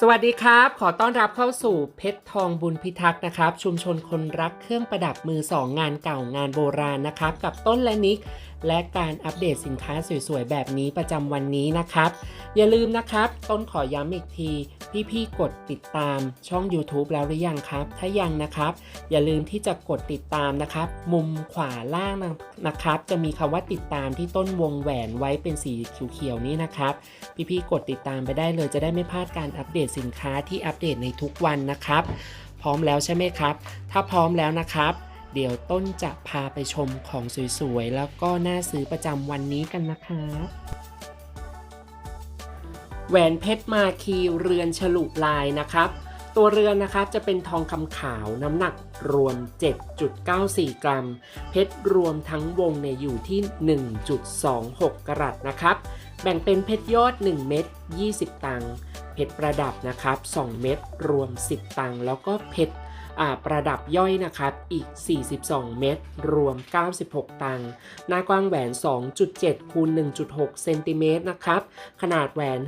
สวัสดีครับ ขอต้อนรับเข้าสู่เพชรทองบุญพิทักษ์นะครับ ชุมชนคนรักเครื่องประดับมือสองงานเก่างานโบราณนะครับ กับต้นและนิก และการอัปเดตสินค้าสวยๆ แบบนี้ประจำวันนี้นะครับ อย่าลืมนะครับ ต้นขอย้ำอีกที พี่ๆ กดติดตามช่อง YouTube แล้วหรือยังครับ ถ้ายังนะครับ อย่าลืมที่จะกดติดตามนะครับ มุมขวาล่างนะครับ จะมีคำว่าติดตามที่ต้นวงแหวนไว้เป็นสีเขียวๆนี้นะครับ พี่ๆ กดติดตามไปได้เลยจะได้ไม่พลาดการอัปเดตสินค้าที่อัปเดตในทุกวันนะครับ พร้อมแล้วใช่ไหมครับ ถ้าพร้อมแล้วนะครับ เดี๋ยวต้นจะพาไปชมของสวยๆ แล้วก็น่าซื้อประจำวันนี้กันนะครับแหวนเพชรมาคีเรือนฉลุลายนะครับ ตัวเรือนนะครับจะเป็นทองคำขาวน้ำหนักรวม 7.94 กรัม เพชรรวมทั้งวงเนี่ยอยู่ที่ 1.26 กรัตนะครับ แบ่งเป็นเพชรยอด 1 เม็ด20 ตังค์เพชรประดับนะครับ 2 เม็ดรวม 10 ตังค์แล้วก็เพชร ประดับย่อยนะครับอีก 42 เม็ดรวม 96 ตังค์หน้ากว้างแหวน 2.7คูณ1.6เซนติเมตรนะครับ ขนาดแหวน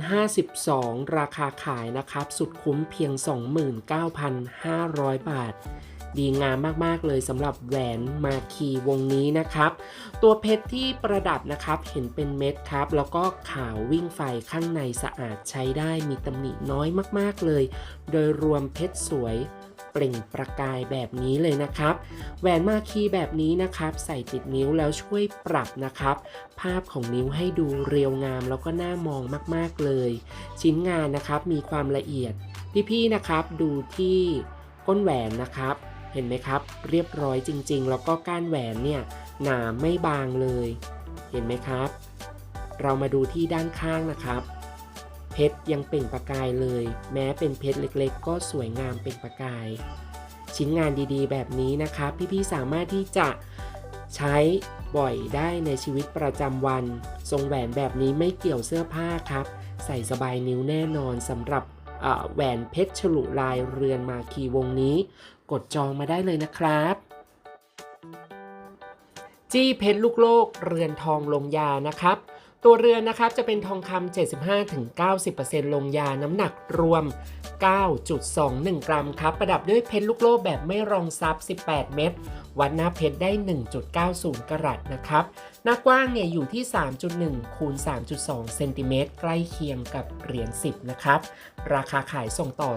52 ราคาขายนะครับ สุดคุ้มเพียง 29,500 บาทดีงามมากๆเลยสำหรับแหวนมาคีวงนี้นะครับ ตัวเพชรที่ประดับนะครับเห็นเป็นเม็ดครับ แล้วก็ขาววิ่งไฟข้างในสะอาดใช้ได้มีตำหนิน้อยมากๆเลย โดยรวมเพชรสวย ล่งประกายแบบนี้เลยนะครับ แหวนมาคีแบบนี้นะครับ ใส่ติดนิ้วแล้วช่วยปรับนะครับ ภาพของนิ้วให้ดูเรียวงามแล้วก็น่ามองมากๆเลย ชิ้นงานนะครับมีความละเอียด พี่ๆนะครับดูที่ก้นแหวนนะครับ เห็นไหมครับ เรียบร้อยจริง ๆ แล้วก็ก้านแหวนเนี่ยหนาไม่บางเลย เห็นไหมครับ เรามาดูที่ด้านข้างนะครับ เพชรยังเปล่งประกายเลย แม้เป็นเพชรเล็กๆ ก็สวยงามเปล่งประกาย ชิ้นงานดีๆ แบบนี้นะครับ พี่ๆสามารถที่จะใช้บ่อยได้ในชีวิตประจำวัน ทรงแหวนแบบนี้ไม่เกี่ยวเสื้อผ้าครับ ใส่สบายนิ้วแน่นอนสำหรับแหวนเพชรฉลุลายเรือนมาคีวงนี้ กดจองมาได้เลยนะครับ จี้เพชรลูกโลกเรือนทองลงยานะครับ ตัวเรือนนะครับจะเป็นทองคำ75-90%ลงยาน้ำหนักรวม 9.21 กรัมครับ ประดับด้วยเพชรลูกโลกแบบไม่รองซับ 18 เม็ดวัดหน้าเพชรได้ 1.90 กรัตนะครับ หน้ากว้างเนี่ยอยู่ที่ 3.1 คูณ 3.2 เซนติเมตรใกล้เคียงกับเหรียญ 10 นะครับ ราคาขายส่งต่อ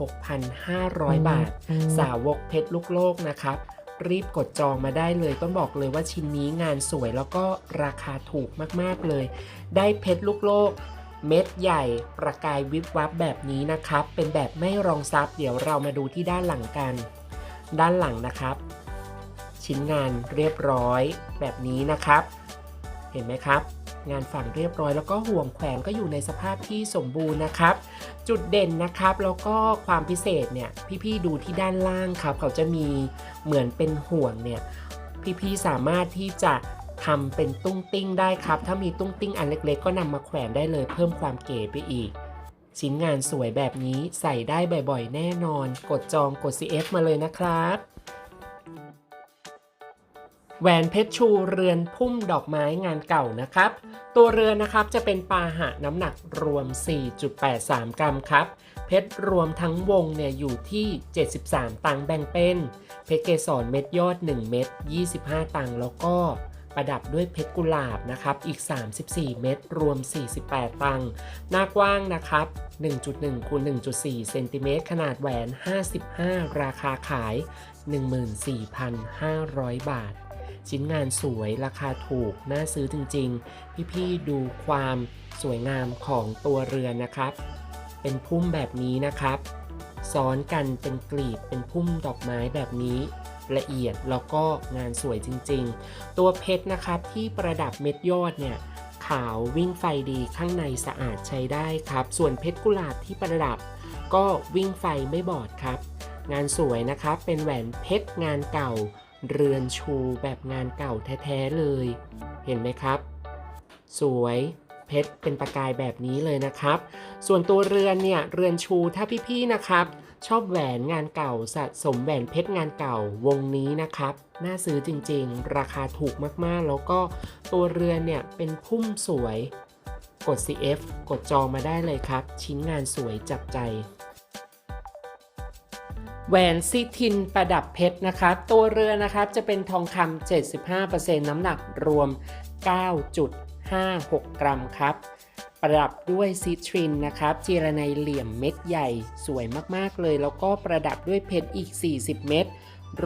36,500 บาท สาวกเพชรลูกโลกนะครับ รีบกดจองมาได้เลย ต้องบอกเลยว่าชิ้นนี้งานสวยแล้วก็ราคาถูกมากๆเลย ได้เพชรลูกโลก เม็ดใหญ่ประกายวิบวับแบบนี้นะครับ เป็นแบบไม่รองซับเดี๋ยวเรามาดูที่ด้านหลังกัน ด้านหลังนะครับ ชิ้นงานเรียบร้อยแบบนี้นะครับ เห็นไหมครับ งานฝังเรียบร้อยแล้วก็ห่วงแขวนก็อยู่ในสภาพที่สมบูรณ์นะครับ จุดเด่นนะครับแล้วก็ความพิเศษเนี่ยพี่ๆดูที่ด้านล่างครับ เขาจะมีเหมือนเป็นห่วงเนี่ยพี่ๆสามารถที่จะทำเป็นตุ้งติ้งได้ครับ ถ้ามีตุ้งติ้งอันเล็กๆ ก็นำมาแขวนได้เลยเพิ่มความเก๋ไปอีก ชิ้นงานสวยแบบนี้ใส่ได้บ่อยๆ แน่นอน กดจองกด CF มาเลยนะครับ แหวนเพชรชูเรือนพุ่มดอกไม้งานเก่านะครับ ตัวเรือนนะครับจะเป็นปาหะน้ำหนักรวม 4.83 กรัมครับ เพชรรวมทั้งวงเนี่ยอยู่ที่ 73 ตังค์แบ่งเป็น เพชรเกสรเม็ดยอด 1 เม็ด25 ตังค์แล้วก็ประดับด้วยเพชรกุหลาบนะครับ อีก 34 เม็ดรวม 48 ตังค์หน้ากว้างนะครับ 1.1คูณ1.4 เซนติเมตร ขนาดแหวน 55 ราคาขาย 14,500 บาท ชิ้นงานสวยราคาถูก น่าซื้อจริงๆ พี่ๆดูความสวยงามของตัวเรือนนะครับ เป็นพุ่มแบบนี้นะครับ ซ้อนกันเป็นกลีบเป็นพุ่มดอกไม้แบบนี้ละเอียดแล้วก็งานสวยจริงๆ ตัวเพชรนะครับที่ประดับเม็ดยอดเนี่ยขาววิ่งไฟดีข้างในสะอาดใช้ได้ครับ ส่วนเพชรกุหลาบที่ประดับ ก็วิ่งไฟไม่บอดครับ งานสวยนะครับเป็นแหวนเพชรงานเก่า เรือนชูแบบงานเก่าแท้ๆเลย เห็นไหมครับ สวยเพชรเป็นประกายแบบนี้เลยนะครับ ส่วนตัวเรือนเนี่ยเรือนชูถ้าพี่ๆนะครับ ชอบแหวนงานเก่าสะสมแหวนเพชรงานเก่าวงนี้นะครับ น่าซื้อจริงๆ ราคาถูกมากๆ แล้วก็ตัวเรือนเนี่ยเป็นพุ่มสวย กด CF กดจองมาได้เลยครับ ชิ้นงานสวยจับใจ แหวนซิทินประดับเพชรนะครับตัวเรือนะครับจะเป็นทองคำ75%น้ำหนักรวม 9.56 กรัมครับ ประดับด้วยซิทรินนะครับจีรนัยเหลี่ยมเม็ดใหญ่สวยมากๆเลย แล้วก็ประดับด้วยเพชรอีก 40 เม็ด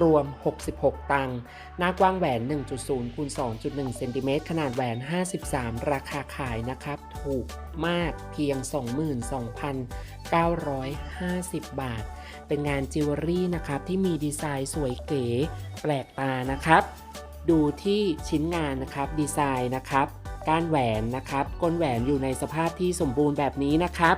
รวม 66 ตังค์หน้ากว้างแหวน 1.0คูณ2.1 เซนติเมตรขนาดแหวน 53 ราคาขายนะครับ ถูกมากเพียง 22,950 บาท เป็นงานจิวเวลรี่นะครับ ที่มีดีไซน์สวยเก๋แปลกตานะครับ ดูที่ชิ้นงานนะครับ ดีไซน์นะครับก้านแหวนนะครับก้นแหวนอยู่ในสภาพที่สมบูรณ์แบบนี้นะครับ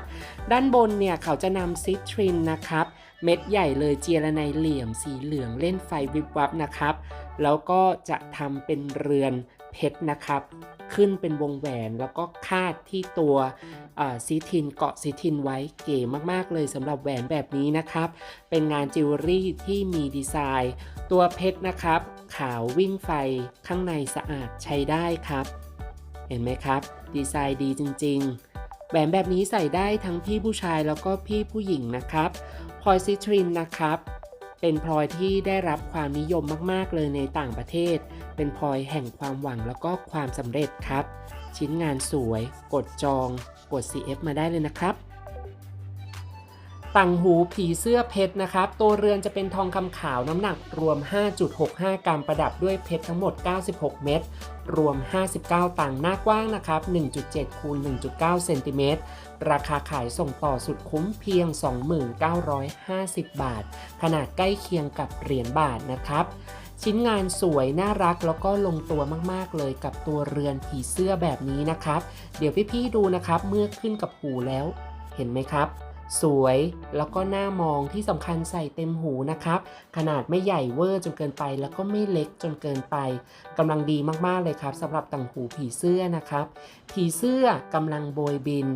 ด้านบนเนี่ยเขาจะนำซิทรินนะครับ เม็ดใหญ่เลยเจียระไนเหลี่ยมสีเหลืองเล่นไฟวิบวับนะครับ แล้วก็จะทำเป็นเรือนเพชรนะครับ ขึ้นเป็นวงแหวนแล้วก็คาดที่ตัวซีทินเกาะซีทินไว้เก๋มากๆเลยสำหรับแหวนแบบนี้นะครับ เป็นงานจิวเวลรี่ที่มีดีไซน์ ตัวเพชรนะครับ ขาววิ่งไฟข้างในสะอาดใช้ได้ครับ เห็นไหมครับ ดีไซน์ดีจริง ๆแหวนแบบนี้ใส่ได้ทั้งพี่ผู้ชายแล้วก็พี่ผู้หญิงนะครับ ลอยซิทรินนะครับ เป็นพลอยที่ได้รับความนิยมมาก ๆ เลยในต่างประเทศ เป็นพลอยแห่งความหวังแล้วก็ความสำเร็จครับ ชิ้นงานสวย กดจอง กด CF มาได้เลยนะครับ ต่างหูผีเสื้อเพชรนะครับ ตัวเรือนจะเป็นทองคำขาวน้ำหนักรวม 5.65 กรัมประดับด้วยเพชรทั้งหมด 96 เม็ดรวม 59ตังหน้ากว้างนะครับ 1.7 คูณ 1.9 เซนติเมตร ราคาขายส่งต่อสุดคุ้มเพียง 2950 บาท ขนาดใกล้เคียงกับเหรียญบาทนะครับ ชิ้นงานสวย น่ารักแล้วก็ลงตัวมากๆเลยกับตัวเรือนผีเสื้อแบบนี้นะครับ เดี๋ยวพี่ๆดูนะครับ เมื่อขึ้นกับหูแล้ว เห็นไหมครับ สวยแล้วก็น่ามองที่สำคัญใส่เต็มหูนะครับ ขนาดไม่ใหญ่เวอร์จนเกินไป แล้วก็ไม่เล็กจนเกินไปกำลังดีมากๆเลยครับสำหรับต่างหูผีเสื้อนะครับ ผีเสื้อกำลังโบยบิน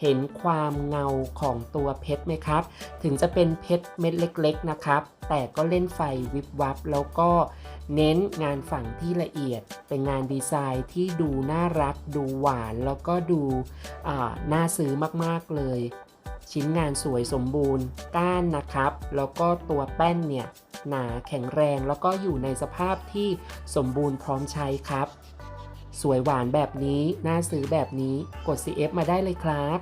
เห็นความเงาของตัวเพชรไหมครับ ถึงจะเป็นเพชรเม็ดเล็ก ๆนะครับ แต่ก็เล่นไฟวิบวับแล้วก็เน้นงานฝั่งที่ละเอียด เป็นงานดีไซน์ที่ดูน่ารัก ดูหวานแล้วก็ดูน่าซื้อมากๆเลย ชิ้นงานสวยสมบูรณ์ ก้านนะครับ แล้วก็ตัวแป้นเนี่ยหนาแข็งแรงแล้วก็อยู่ในสภาพที่สมบูรณ์พร้อมใช้ครับ สวยหวานแบบนี้ น่าซื้อแบบนี้กด CF มาได้เลยครับ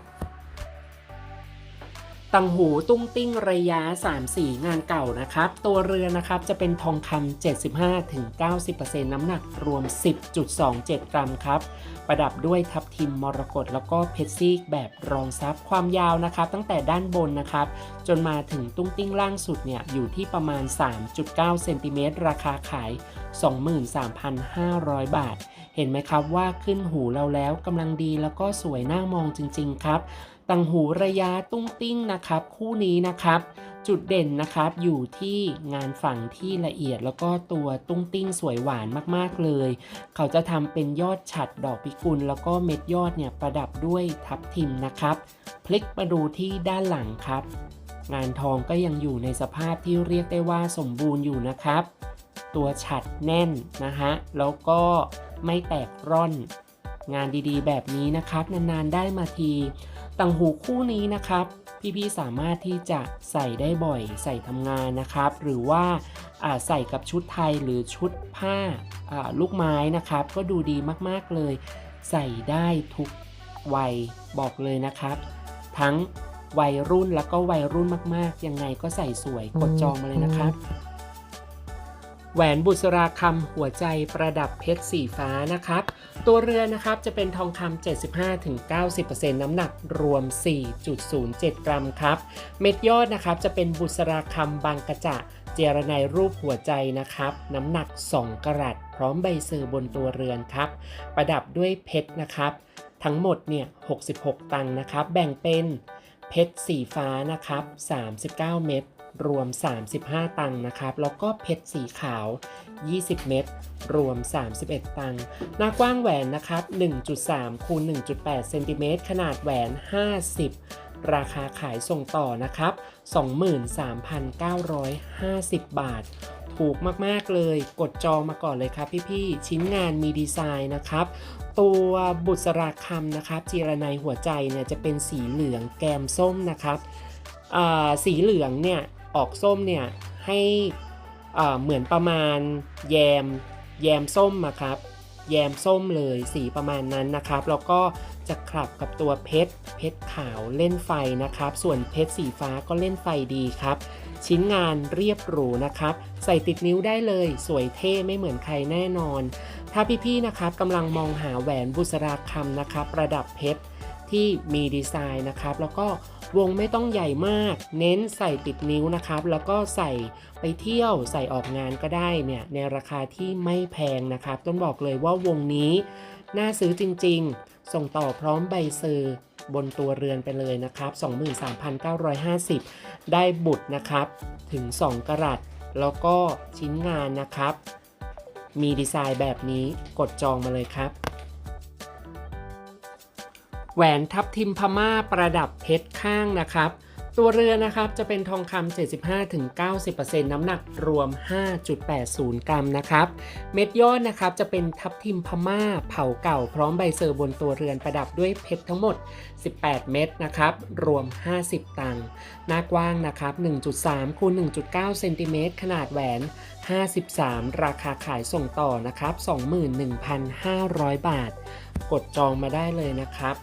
ตังหูตุ้งติ้งระยะ 3 สีงานเก่านะครับ ตัวเรือนะครับจะเป็นทองคำ75-90%น้ำหนักรวม 10.27 กรัมครับ ประดับด้วยทับทิมมรกตแล้วก็เพชรซีกแบบรองซับความยาวนะครับ ตั้งแต่ด้านบนนะครับ จนมาถึงตุ้งติ้งล่างสุดเนี่ยอยู่ที่ประมาณ 3.9 เซนติเมตรราคาขาย 23,500 บาท เห็นไหมครับว่าขึ้นหูเราแล้วกำลังดีแล้วก็สวยน่ามองจริง ๆ ครับตังหูระยะตุ้งติ้งนะครับ คู่นี้นะครับ จุดเด่นนะครับอยู่ที่งานฝั่งที่ละเอียดแล้วก็ตัวตุ้งติ้งสวยหวานมากๆเลย เขาจะทำเป็นยอดฉัดดอกพิกุล แล้วก็เม็ดยอดเนี่ยประดับด้วยทับทิมนะครับ พลิกมาดูที่ด้านหลังครับ งานทองก็ยังอยู่ในสภาพที่เรียกได้ว่าสมบูรณ์อยู่นะครับ ตัวฉัดแน่นนะฮะแล้วก็ ไม่แตกร่อน งานดีๆ แบบนี้นะครับ นานๆได้มาทีต่างหูคู่นี้นะครับ พี่ๆสามารถที่จะใส่ได้บ่อยใส่ทำงานนะครับ หรือว่าใส่กับชุดไทยหรือชุดผ้าลูกไม้นะครับ ก็ดูดีมากๆเลย ใส่ได้ทุกวัยบอกเลยนะครับ ทั้งวัยรุ่นแล้วก็วัยรุ่นมากๆ ยังไงก็ใส่สวยกดจองมาเลยนะครับ แหวนบุษราคำหัวใจประดับเพชรสีฟ้านะครับ ตัวเรือนะครับจะเป็นทองคำ75-90%น้ำหนักรวม 4.07 กรัมครับ เม็ดยอดนะครับจะเป็นบุษราคำบางกระจะเจรไนรูปหัวใจนะครับ น้ำหนัก 2กรัตพร้อมใบเซอร์บนตัวเรือนครับ ประดับด้วยเพชรนะครับ ทั้งหมดเนี่ย 66 ตังค์นะครับ แบ่งเป็นเพชรสีฟ้านะครับ 39 เม็ด รวม 35 ตังค์นะครับ แล้วก็เพชรสีขาว 20 เม็ดรวม 31 ตังค์หน้ากว้างแหวนนะครับ 1.3คูณ1.8เซนติเมตรขนาดแหวน 50 ราคาขายส่งต่อนะครับ 23,950 บาท ถูกมาก ๆ เลย กดจองมาก่อนเลยครับพี่ๆ ชิ้นงานมีดีไซน์นะครับตัวบุษราคำนะครับ จีรนัยหัวใจเนี่ยจะเป็นสีเหลืองแกมส้มนะครับสีเหลืองเนี่ย ออกส้มเนี่ยให้เหมือนประมาณแยมแยมส้มอะครับ แยมส้มเลยสีประมาณนั้นนะครับ แล้วก็จะขลับกับตัวเพชร เพชรขาวเล่นไฟนะครับ ส่วนเพชรสีฟ้าก็เล่นไฟดีครับ ชิ้นงานเรียบหรูนะครับ ใส่ติดนิ้วได้เลย สวยเท่ไม่เหมือนใครแน่นอน ถ้าพี่ๆนะครับกำลังมองหาแหวนบุษราคำนะครับ ประดับเพชร ที่มีดีไซน์นะครับ แล้วก็วงไม่ต้องใหญ่มาก เน้นใส่ติดนิ้วนะครับ แล้วก็ใส่ไปเที่ยวใส่ออกงานก็ได้เนี่ยในราคาที่ไม่แพงนะครับ ต้องบอกเลยว่าวงนี้ น่าซื้อจริงๆ ส่งต่อพร้อมใบเซอร์บนตัวเรือนไปเลยนะครับ 23,950 ได้บุตรนะครับ ถึง 2 กรัตแล้วก็ชิ้นงานนะครับ มีดีไซน์แบบนี้กดจองมาเลยครับ แหวนทับทิมพม่าประดับเพชรข้างนะครับ ตัวเรือนะครับจะเป็นทองคำ75-90%น้ำหนักรวม 5.80 กรัมนะครับ เม็ดยอดนะครับจะเป็นทับทิมพม่าเผาเก่าพร้อมใบเซอร์บนตัวเรือนประดับด้วยเพชรทั้งหมด 18 เม็ดนะครับ รวม 50 ตังค์หน้ากว้างนะครับ 1.3คูณ1.9เซนติเมตรขนาดแหวน 53 ราคาขายส่งต่อนะครับ 21,500 บาท กดจองมาได้เลยนะครับ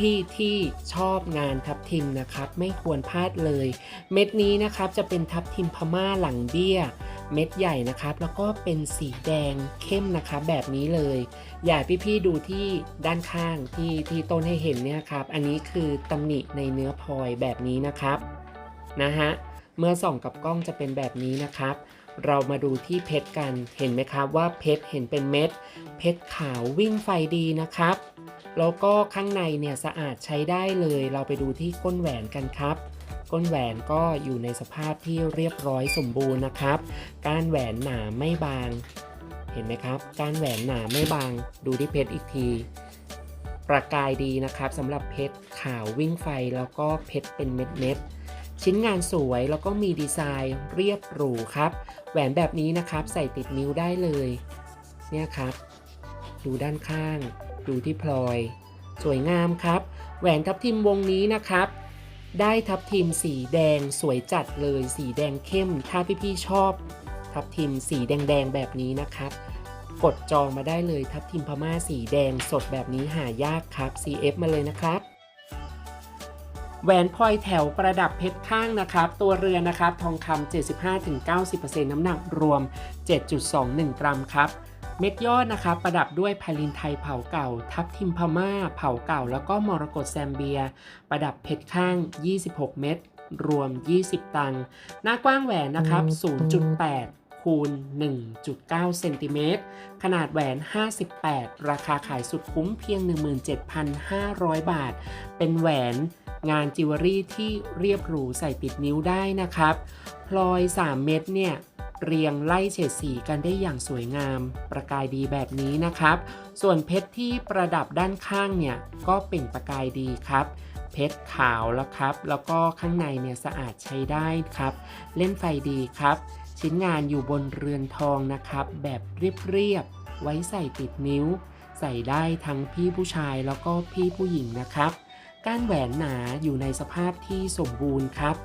พี่ๆที่ชอบงานทับทิมนะครับ ไม่ควรพลาดเลย เม็ดนี้นะครับจะเป็นทับทิมพม่าหลังเบี้ย เม็ดใหญ่นะครับ แล้วก็เป็นสีแดงเข้มนะครับแบบนี้เลย อยากพี่ๆดูที่ด้านข้างที่ที่ต้นให้เห็นเนี่ยครับ อันนี้คือตำหนิในเนื้อพลอยแบบนี้นะครับนะฮะเมื่อส่องกับกล้องจะเป็นแบบนี้นะครับ เรามาดูที่เพชรกัน เห็นไหมครับว่าเพชรเห็นเป็นเม็ด เพชรขาววิ่งไฟดีนะครับ แล้วก็ข้างในเนี่ยสะอาดใช้ได้เลย เราไปดูที่ก้นแหวนกันครับ ก้นแหวนก็อยู่ในสภาพที่เรียบร้อยสมบูรณ์นะครับ กานแหวนหนาไม่บาง เห็นไหมครับ กานแหวนหนาไม่บาง ดูที่เพชรอีกทีประกายดีนะครับสำหรับเพชรขาววิ่งไฟแล้วก็เพชรเป็นเม็ดเม็ดๆ ชิ้นงานสวยแล้วก็มีดีไซน์เรียบหรูครับ แหวนแบบนี้นะครับใส่ติดนิ้วได้เลย เนี่ยครับ ดูด้านข้าง ดูที่พลอย สวยงามครับ แหวนทับทิมวงนี้นะครับ ได้ทับทิมสีแดงสวยจัดเลย สีแดงเข้ม ถ้าพี่ๆชอบ ทับทิมสีแดงๆแบบนี้นะครับกดจองมาได้เลยทับทิมพม่าสีแดงสดแบบนี้หายากครับ CF มาเลยนะครับ แหวนพลอยแถวประดับเพชรข้างนะครับ ตัวเรือนนะครับ ทองคำ75-90%น้ำหนักรวม 7.21 กรัมครับ เม็ดยอดนะครับ ประดับด้วยพาลินไทยเผาเก่า ทับทิมพม่า เผาเก่า แล้วก็มรกตแซมเบีย ประดับเพชรข้าง 26 เม็ดรวม 20 ตังค์หน้ากว้างแหวนนะครับ 0.8คูณ 1.9 เซนติเมตร ขนาดแหวน 58 ราคาขายสุดคุ้มเพียง 17,500 บาท เป็นแหวน งานจิวเวลรี่ที่เรียบหรูใส่ติดนิ้วได้นะครับ พลอย 3 เม็ดเนี่ยเรียงไล่เฉดสีกันได้อย่างสวยงาม ประกายดีแบบนี้นะครับ ส่วนเพชรที่ประดับด้านข้างเนี่ยก็เปล่งประกายดีครับ เพชรขาวแล้วครับ แล้วก็ข้างในเนี่ยสะอาดใช้ได้ครับ เล่นไฟดีครับ ชิ้นงานอยู่บนเรือนทองนะครับ แบบเรียบๆไว้ใส่ติดนิ้ว ใส่ได้ทั้งพี่ผู้ชายแล้วก็พี่ผู้หญิงนะครับ ก้านแหวนหนาอยู่ในสภาพที่สมบูรณ์ครับ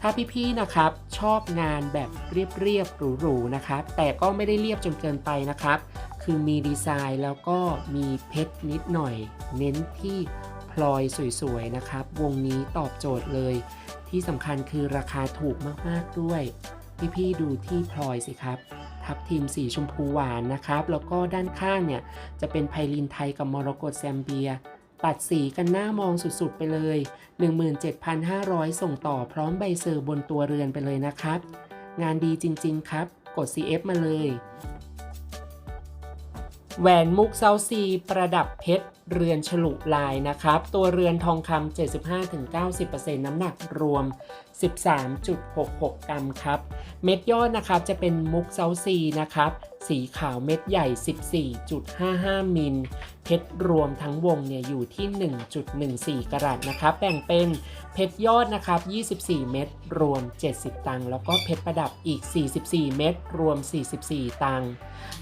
ถ้าพี่ๆนะครับชอบงานแบบเรียบๆหรูๆนะครับ แต่ก็ไม่ได้เรียบจนเกินไปนะครับ คือมีดีไซน์แล้วก็มีเพชรนิดหน่อย เน้นที่พลอยสวยๆนะครับ วงนี้ตอบโจทย์เลย ที่สำคัญคือราคาถูกมากๆด้วย พี่ๆดูที่พลอยสิครับทับทิมสีชมพูหวานนะครับ แล้วก็ด้านข้างเนี่ยจะเป็นไพลินไทยกับมรกตแซมเบีย ตัดสีกันหน้ามองสุดๆไปเลย 17,500 ส่งต่อพร้อมใบเซอร์บนตัวเรือนไปเลยนะครับ งานดีจริงๆครับ กด CF มาเลย แหวนมุกเซาซี ประดับเพชรเรือนฉลุลายนะครับ ตัวเรือนทองคำ75-90%น้ำหนักรวม 13.66 กรัมครับ เม็ดยอดนะครับจะเป็นมุกเซาซีนะครับ สีขาวเม็ดใหญ่ 14.55 มิล เพชรรวมทั้งวงเนี่ยอยู่ที่ 1.14 กรัตนะครับ แบ่งเป็นเพชรยอดนะครับ 24 เม็ดรวม 70 ตังค์ แล้วก็เพชรประดับอีก 44 เม็ดรวม 44 ตังค์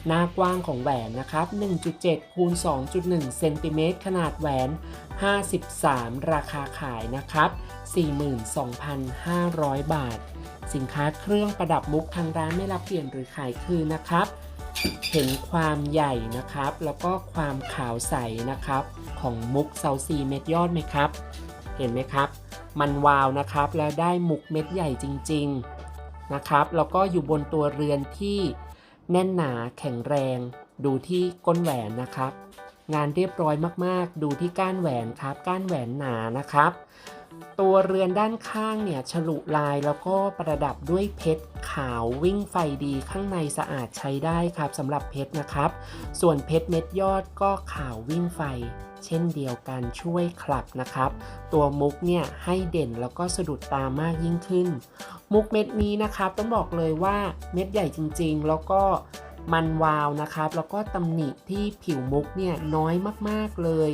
หน้ากว้างของแหวนนะครับ 1.7 คูณ 2.1 เซนติเมตร ขนาดแหวน 53 ราคาขายนะครับ 42,500 บาท สินค้าเครื่องประดับมุกทางร้านไม่รับเปลี่ยนหรือขายคืนนะครับ เห็นความใหญ่นะครับ แล้วก็ความขาวใสนะครับ ของมุกเซาซีเม็ดยอดไหมครับ เห็นไหมครับ มันวาวนะครับแล้วได้มุกเม็ดใหญ่จริง ๆนะครับ แล้วก็อยู่บนตัวเรือนที่แน่นหนาแข็งแรง ดูที่ก้นแหวนนะครับ งานเรียบร้อยมากๆ ดูที่ก้านแหวนครับ ก้านแหวนหนานะครับ ตัวเรือนด้านข้างเนี่ยฉลุลายแล้วก็ประดับด้วยเพชรขาววิ่งไฟดีข้างในสะอาดใช้ได้ครับสำหรับเพชรนะครับ ส่วนเพชรเม็ดยอดก็ขาววิ่งไฟ เช่นเดียวกันช่วยคลับนะครับ ตัวมุกเนี่ยให้เด่นแล้วก็สะดุดตามากยิ่งขึ้น มุกเม็ดนี้นะครับต้องบอกเลยว่าเม็ดใหญ่จริงๆ แล้วก็ มันวาวนะครับ แล้วก็ตำหนิที่ผิวมุกเนี่ยน้อยมากๆเลย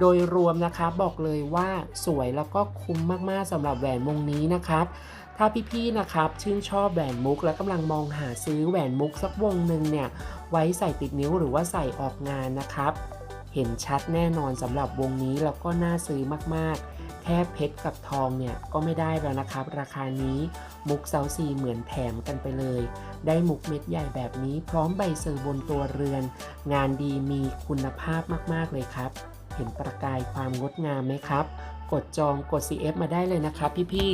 โดยรวมนะคะบอกเลยว่าสวยแล้วก็คุ้มมากๆสำหรับแหวนวงนี้นะครับ ถ้าพี่ๆนะครับชื่นชอบแหวนมุกและกำลังมองหาซื้อแหวนมุกสักวงหนึ่งเนี่ยไว้ใส่ติดนิ้วหรือว่าใส่ออกงานนะครับ ห็นชัดแน่นอนสำหรับวงนี้แล้วก็น่าซื้อมากๆ แค่เพชรกับทองเนี่ยก็ไม่ได้แล้วนะครับ ราคานี้มุกเซาซีเหมือนแถมกันไปเลย ได้มุกเม็ดใหญ่แบบนี้พร้อมใบเซอร์บนตัวเรือน งานดีมีคุณภาพมากๆเลยครับ เห็นประกายความงดงามไหมครับ กดจองกด CF มาได้เลยนะครับพี่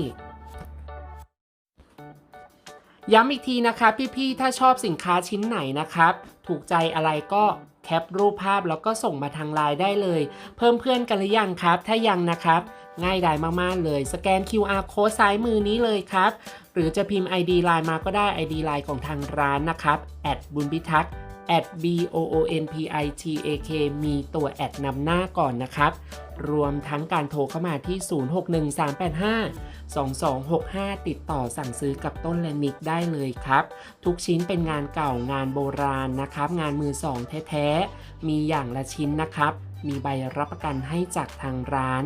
ๆย้ำอีกทีนะครับพี่ๆ ถ้าชอบสินค้าชิ้นไหนนะครับ ถูกใจอะไรก็ แคปรูปภาพแล้วก็ส่งมาทางไลน์ได้เลย เพิ่มเพื่อนกันหรือยังครับ ถ้ายังนะครับ ง่ายดายมากๆเลย สแกน QR code ซ้ายมือนี้เลยครับ หรือจะพิมพ์ ID ไลน์มาก็ได้ ID ไลน์ของทางร้านนะครับแอดบุญพิทักษ์ at b o o n p i t a k มีตัวแอดนำหน้าก่อนนะครับ รวมทั้งการโทรเข้ามาที่ 0613852265 ติดต่อสั่งซื้อกับต้นและนิกได้เลยครับ ทุกชิ้นเป็นงานเก่างานโบราณนะครับ งานมือสองแท้ๆ มีอย่างละชิ้นนะครับ มีใบรับประกันให้จากทางร้าน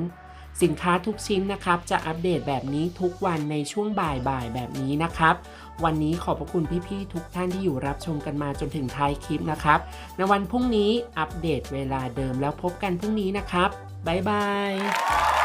สินค้าทุกชิ้นนะครับ จะอัปเดตแบบนี้ทุกวันในช่วงบ่ายๆ แบบนี้นะครับวันนี้ขอบพระคุณพี่ๆทุกท่านที่อยู่รับชมกันมาจนถึงท้ายคลิปนะครับ ในวันพรุ่งนี้อัปเดตเวลาเดิมแล้วพบกันพรุ่งนี้นะครับ บ๊ายบาย